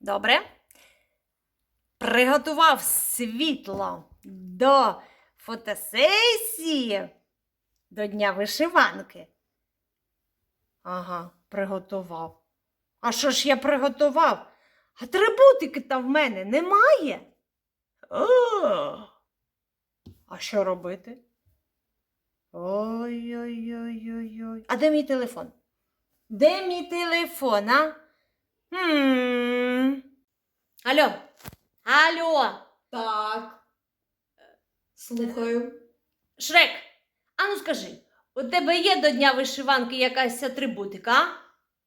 Добре. Приготував світло до фотосесії до Дня вишиванки. Ага, приготував. А що ж я приготував? Атрибутики там в мене немає. О, а що робити? Ой-ой-ой-ой-ой. А де мій телефон? Де мій телефон, а? Хм. Алло. Алло. Так. Слухаю. Шрек, а ну скажи, у тебе є до Дня вишиванки якась атрибутика? а?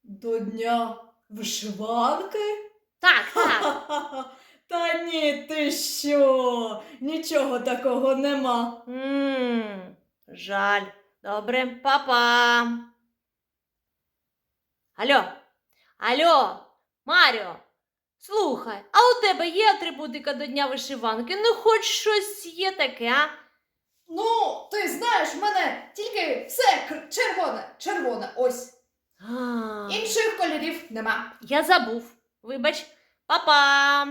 До дня вишиванки? Так, так. Та ні, ти що? Нічого такого нема. М, Жаль. Добре, папа. Алло. Алло, Маріо. Слухай, а у тебе є атрибутика до Дня вишиванки? Ну, хоч щось є таке, а? Ну, ти знаєш, в мене тільки все кр- червоне, червоне, ось. А, Інших кольорів нема. Я забув. Вибач, папа.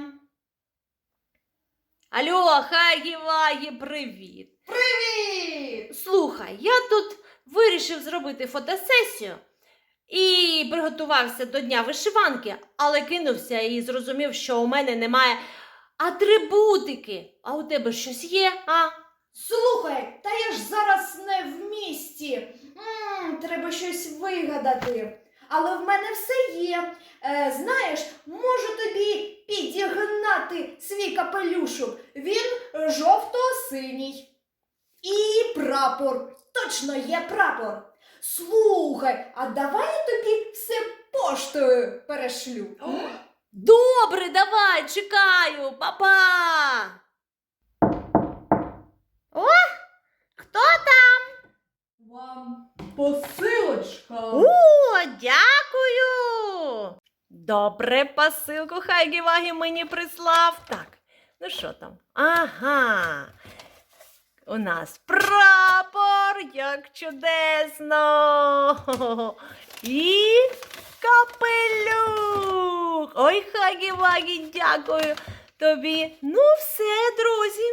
Алло, хагі-вагі, привіт. Привіт! Слухай, я тут вирішив зробити фотосесію і приготувався до Дня вишиванки, але кинувся і зрозумів, що у мене немає атрибутики. А у тебе щось є? А? Слухай, та я ж зараз не в місті. м треба щось вигадати. Але в мене все є. Е, знаєш, можу тобі підігнати свій капелюшок. Він жовто-синій. І прапор. Точно є прапор. Слухай, а давай я тобі все поштою перешлю. Добре, давай, чекаю, папа. О, хто там? Вам посилочка. О, дякую. Добре, посилку Хайгі-Вагі мені прислав. Так, ну що там? Ага. У нас прапор, як чудесно. І капелюх. Ой, Хагі-Вагі, дякую тобі. Ну, все, друзі.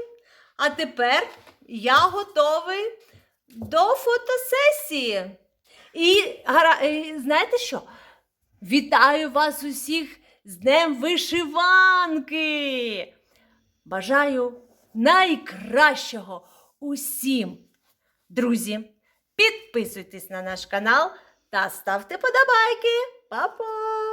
А тепер я готовий до фотосесії. І, знаєте що? Вітаю вас усіх з Днем вишиванки! Бажаю найкращого усім! Друзі, підписуйтесь на наш канал та ставте подобайки. Па-па!